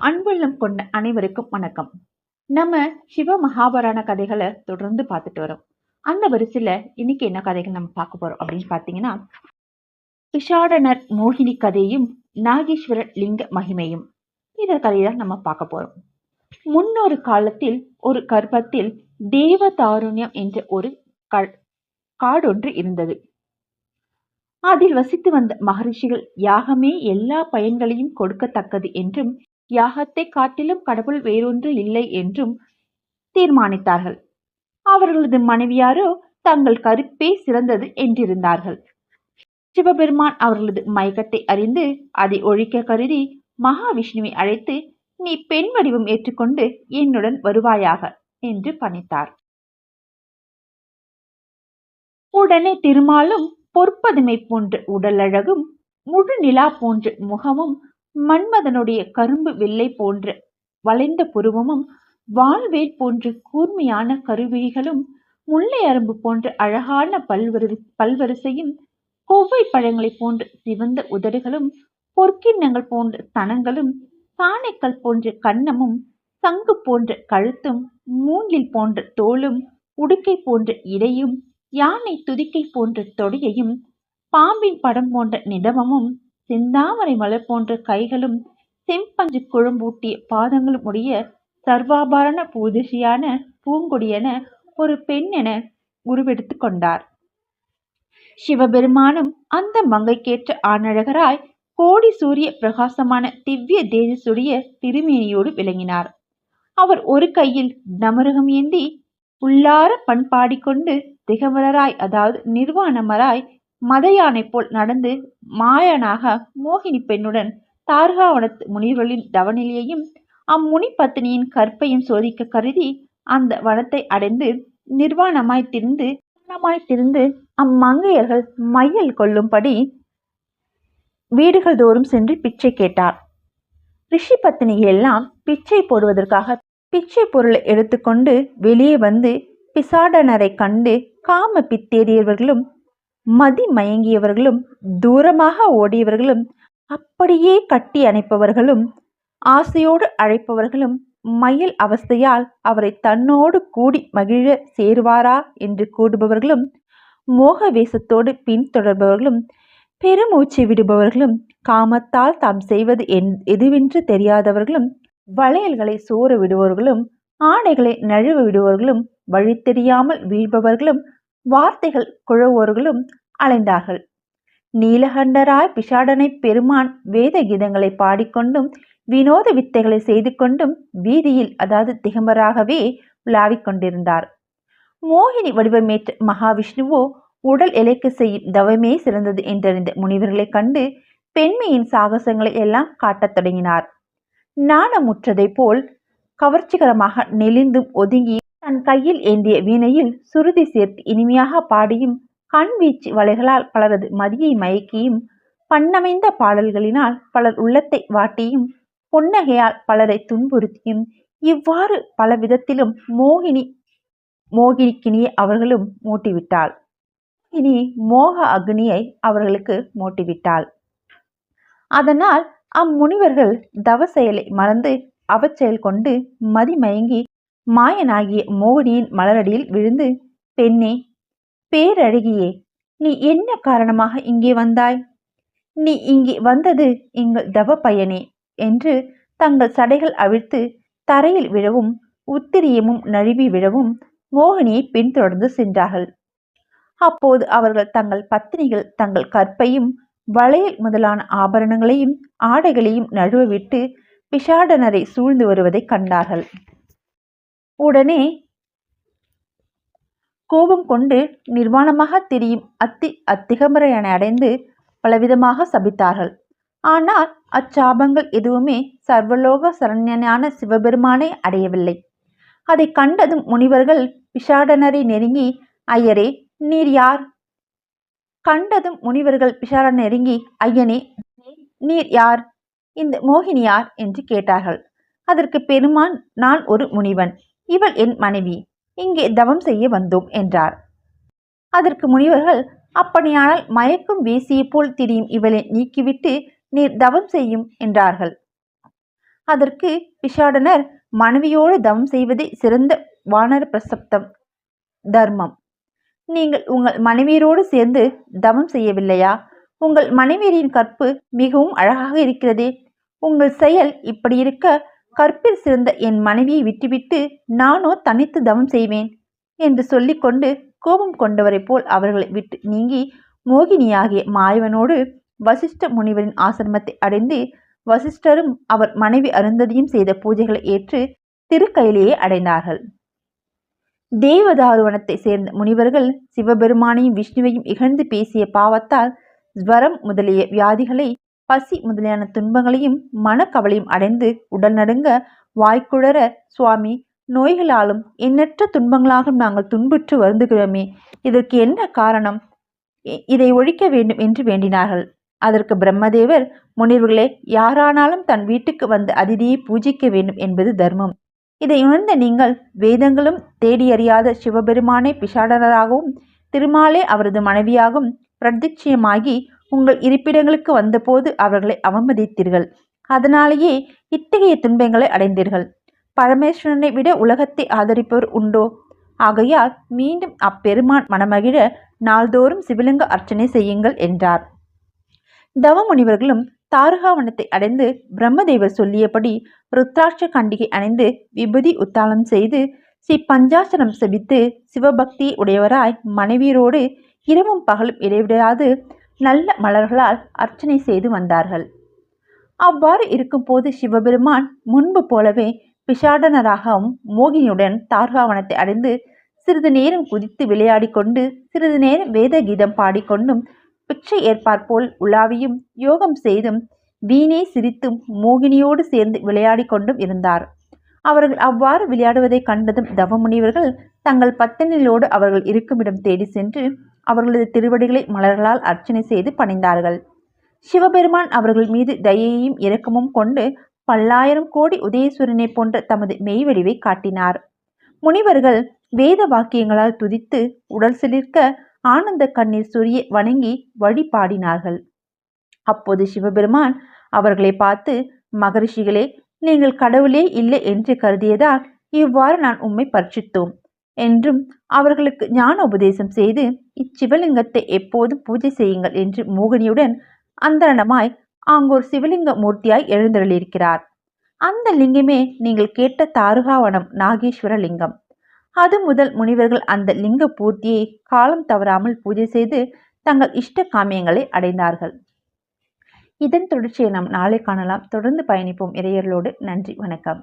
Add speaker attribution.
Speaker 1: அன்புள்ளம் கொண்ட அனைவருக்கும் வணக்கம். நம்ம சிவ மகாபாரத கதைகளை தொடர்ந்து பார்த்துட்டு வரோம். அந்த வரிசையில இன்னைக்கு என்ன கதைகள் நம்ம பார்க்க போறோம் அப்படின்னு பார்த்தீங்கன்னா பிஷாடனர் மோகினி கதையும் நாகேஸ்வரர் லிங்க மகிமையும். இந்த கதையை தான் நம்ம பார்க்க போறோம். முன்னொரு காலத்தில் ஒரு கர்ப்பத்தில் தேவதாருண்யம் என்ற ஒரு க- காடொன்று இருந்தது. அதில் வசித்து வந்த மகரிஷிகள் யாகமே எல்லா பயன்களையும் கொடுக்கத்தக்கது என்றும் யாகத்தை காட்டிலும் கடவுள் வேறொன்று இல்லை என்றும் தீர்மானித்தார்கள். அவர்களது மனைவியாரோ தங்கள் கருப்பே சிறந்தது என்றிருந்தார்கள். சிவபெருமான் அவர்களது மயக்கத்தை அறிந்து அதை ஒழிக்க கருதி மகாவிஷ்ணுவை அழைத்து நீ பெண் வடிவம் ஏற்றுக்கொண்டு என்னுடன் வருவாயாக என்று பணித்தார். உடனே திருமாலும் பொற்பதுமை போன்ற உடலழகும் முழு நிலா போன்ற முகமும் மன்மதனுடைய கரும்பு வெள்ளை போன்ற வளைந்த புருவமும் வால்வேல் போன்ற கூர்மையான கருவிழிகளும் முல்லை அரும்பு போன்ற அழகான பல்வரி பல்வரிசையும் கொவ்வை பழங்களைப் போன்ற சிவந்த உதடுகளும் பொற்கிண்ணங்கள் போன்ற தனங்களும் சாணைக்கல் போன்ற கன்னமும் சங்கு போன்ற கழுத்தும் மூங்கில் போன்ற தோளும் உடுக்கை போன்ற இடையும் யானை துதிக்கை போன்ற தொடையையும் பாம்பின் படம் போன்ற நிதமமும் சிந்தாமரை மலர் போன்ற கைகளும் செம்பஞ்சு குழம்பூட்டிய பாதங்களும் உடைய சர்வாபரண பூதிஷியான பூங்கொடியென ஒரு பெண் என உருவெடுத்து கொண்டார். சிவபெருமானும் அந்த மங்கைக்கேற்ற ஆணழகராய் கோடி சூரிய பிரகாசமான திவ்ய தேஜசுடைய திருமேனியோடு விளங்கினார். அவர் ஒரு கையில் நமரகம் ஏந்தி உள்ளார பண்பாடிக்கொண்டு திகமலராய் அதாவது நிர்வாணமராய் மதயானை போல் நடந்து மாயனாக மோகினி பெண்ணுடன் தார்காவனத்து முனிவர்களின் தவநிலையையும் அம்முனி பத்தினியின் கற்பையும் சோதிக்க கருதி அந்த வனத்தை அடைந்து நிர்வாணமாய் திரிந்து நிர்வாணமாய் திரிந்து அம்மங்கையர்கள் மையல் கொள்ளும்படி வீடுகள் தோறும் சென்று பிச்சை கேட்டார். ரிஷி பத்தினி எல்லாம் பிச்சை போடுவதற்காக பிச்சை பொருளை எடுத்துக்கொண்டு வெளியே வந்து பிசாடனரை கண்டு காம பித்தேறியவர்களும் மதி மயங்கியவர்களும் தூரமாக ஓடியவர்களும் அப்படியே கட்டி அணைப்பவர்களும் ஆசையோடு அழைப்பவர்களும் மயில் அவஸ்தையால் அவரை தன்னோடு கூடி மகிழ சேருவாரா என்று கூடுபவர்களும் மோக வேஷத்தோடு பின்தொடர்பவர்களும் பெருமூச்சு விடுபவர்களும் காமத்தால் தாம் செய்வது என் எதுவென்று தெரியாதவர்களும் வளையல்களை சோறு விடுபவர்களும் ஆடைகளை நழுவ விடுபவர்களும் வழி தெரியாமல் வீழ்பவர்களும் வார்த்தைகள் குழுவோர்களும் அலைந்தார்கள். நீலகண்டராய் பிஷாடனை பெருமான் வேத கீதங்களை பாடிக்கொண்டும் வினோத வித்தைகளை செய்து கொண்டும் வீதியில் அதாவது திகம்பராகவே உலாவிக் கொண்டிருந்தார். மோகினி வடிவமேற்ற மகாவிஷ்ணுவோ உடல் இலைக்கு செய்யும் தவமே சிறந்தது என்றறிந்த முனிவர்களைக் கண்டு பெண்மையின் சாகசங்களை எல்லாம் காட்டத் தொடங்கினார். நாணமுற்றதைப் போல் கவர்ச்சிகரமாக நெளிந்தும் ஒதுங்கி தன் கையில் ஏந்திய வீணையில் சுருதி சேர்த்து இனிமையாக பாடியும் கண் வீச்சு வலைகளால் பலரது மதியை மயக்கியும் பண்ணமைந்த பாடல்களினால் பலர் உள்ளத்தை வாட்டியும் புன்னகையால் பலரை துன்புறுத்தியும் இவ்வாறு பல விதத்திலும் மோகினி மோகினிக்கினியை அவர்களும் மூட்டிவிட்டாள். இனி மோக அக்னியை அவர்களுக்கு மூட்டிவிட்டாள். அதனால் அம்முனிவர்கள் தவ செயலை மறந்து அவச்செயல் கொண்டு மதிமயங்கி மாயனாகிய மோகினியின் மலரடியில் விழுந்து பெண்ணே பேரழகியே நீ என்ன காரணமாக இங்கே வந்தாய்? நீ இங்கே வந்தது எங்கள் தவ பயனே என்று தங்கள் சடைகள் அவிழ்த்து தரையில் விழவும் உத்திரியமும் நழுவி விழவும் மோகினியை பின்தொடர்ந்து சென்றார்கள். அப்போது அவர்கள் தங்கள் பத்தினிகள் தங்கள் கற்பையும் வளையல் முதலான ஆபரணங்களையும் ஆடைகளையும் நழுவ விட்டு பிஷாடனரை சூழ்ந்து வருவதைக் கண்டார்கள். உடனே கோபம் கொண்டு நிர்வாணமாக திரியும் அத்தி அத்திகமரையனை அடைந்து பலவிதமாக சபித்தார்கள். ஆனால் அச்சாபங்கள் எதுவுமே சர்வலோக சரண்யனான சிவபெருமானை அடையவில்லை. அதை கண்டதும் முனிவர்கள் பிஷாடனரை நெருங்கி ஐயரே நீர் யார்? கண்டதும் முனிவர்கள் பிஷாடன் நெருங்கி ஐயனே நீர் யார்? இந்த மோகினி யார்? என்று கேட்டார்கள். அதற்கு பெருமான் நான் ஒரு முனிவன். இவள் என் மனைவி இங்கே தவம் செய்ய வந்தோம் என்றார். அதற்கு முனிவர்கள் அப்படியானால் மயக்கும் வீசியை போல் திரியும் இவளை நீக்கிவிட்டு நீர் தவம் செய்யும் என்றார்கள். அதற்கு பிஷாடனர் மனைவியோடு தவம் செய்வதே சிறந்த வானர பிரசப்தம் தர்மம். நீங்கள் உங்கள் மனைவியரோடு சேர்ந்து தவம் செய்யவில்லையா? உங்கள் மனைவியரின் கற்பு மிகவும் அழகாக இருக்கிறதே. உங்கள் செயல் இப்படி இருக்க கற்பில் சிறந்த என் மனைவியை விட்டுவிட்டு நானோ தனித்து தவம் செய்வேன் என்று சொல்லிக்கொண்டு கோபம் கொண்டவரைப் போல் அவர்களை விட்டு நீங்கி மோகினியாகிய மாயவனோடு வசிஷ்ட முனிவரின் ஆசிரமத்தை அடைந்து வசிஷ்டரும் அவர் மனைவி அருந்ததியும் செய்த பூஜைகளை ஏற்று திருக்கையிலேயே அடைந்தார்கள். தேவதாருவனத்தை சேர்ந்த முனிவர்கள் சிவபெருமானையும் விஷ்ணுவையும் இகழ்ந்து பேசிய பாவத்தால் ஸ்வரம் முதலிய வியாதிகளை பசி முதலியான துன்பங்களையும் மனக்கவலையும் அடைந்து உடல் நடுங்க வாய்க்குழற சுவாமி நோய்களாலும் எண்ணற்ற துன்பங்களாகவும் நாங்கள் துன்புற்று வருந்துகிறோமே. இதற்கு என்ன காரணம்? இ- இதை ஒழிக்க வேண்டும் என்று வேண்டினார்கள். அதற்கு பிரம்மதேவர் முனிவர்களே யாரானாலும் தன் வீட்டுக்கு வந்த அதிதியை பூஜிக்க வேண்டும் என்பது தர்மம். இதை உணர்ந்த நீங்கள் வேதங்களும் தேடி அறியாத சிவபெருமானை பிஷாடனராகவும் திருமாலே அவரது மனைவியாகவும் பிரதிட்சியமாகி உங்கள் இருப்பிடங்களுக்கு வந்தபோது அவர்களை அவமதித்தீர்கள். அதனாலேயே இத்தகைய துன்பங்களை அடைந்தீர்கள். பரமேஸ்வரனை விட உலகத்தை ஆதரிப்பவர் உண்டோ? ஆகையால் மீண்டும் அப்பெருமான் மனமகிழ நாள்தோறும் சிவலிங்க அர்ச்சனை செய்யுங்கள் என்றார். தவமுனிவர்களும் தாருகாவனத்தை அடைந்து பிரம்மதேவர் சொல்லியபடி ருத்ராட்ச கண்டிகை அணிந்து விபூதி உத்தாளம் செய்து ஸ்ரீ பஞ்சாசனம் செபித்து சிவபக்தி உடையவராய் மனைவியரோடு இரவும் பகலும் இடைவிடாது நல்ல மலர்களால் அர்ச்சனை செய்து வந்தார்கள். அவ்வாறு இருக்கும்போது சிவபெருமான் முன்பு போலவே பிஷாடனராகவும் மோகினியுடன் தார்காவனத்தை அடைந்து சிறிது நேரம் குதித்து விளையாடி கொண்டு சிறிது நேரம் வேத கீதம் பாடிக்கொண்டும் பிச்சை ஏற்பாற்போல் உலாவியும் யோகம் செய்தும் வீணே சிரித்தும் மோகினியோடு சேர்ந்து விளையாடி கொண்டும் இருந்தார். அவர்கள் அவ்வாறு விளையாடுவதைக் கண்டதும் தவமுனிவர்கள் தங்கள் பத்தினிலோடு அவர்கள் இருக்குமிடம் தேடி சென்று அவர்களது திருவடிகளை மலர்களால் அர்ச்சனை செய்து பணிந்தார்கள். சிவபெருமான் அவர்கள் மீது தயையையும் இரக்கமும் கொண்டு பல்லாயிரம் கோடி உதயசூரனை போன்ற தமது மெய்வடிவை காட்டினார். முனிவர்கள் வேத வாக்கியங்களால் துதித்து உடல் சிலிர்க்க ஆனந்த கண்ணீர் சொரிய வணங்கி வழிபாடினார்கள் அப்போது சிவபெருமான் அவர்களை பார்த்து மகரிஷிகளே நீங்கள் கடவுளே இல்லை என்று கருதியதால் இவ்வாறு நான் உம்மை பரிசித்தோம் என்றும் அவர்களுக்கு ஞான உபதேசம் செய்து இச்சிவலிங்கத்தை எப்போதும் பூஜை செய்யுங்கள் என்று மோகினியுடன் அந்தரணமாய் ஆங்கோர் சிவலிங்க மூர்த்தியாய் எழுந்தருளியிருக்கிறார். அந்த லிங்கமே நீங்கள் கேட்ட தாருகாவனம் நாகேஸ்வர லிங்கம். அது முதல் முனிவர்கள் அந்த லிங்க பூர்த்தியை காலம் தவறாமல் பூஜை செய்து தங்கள் இஷ்ட காமியங்களை அடைந்தார்கள். இதன் தொடர்ச்சியை நாம் நாளை காணலாம். தொடர்ந்து பயணிப்போம் இறையர்களோடு. நன்றி. வணக்கம்.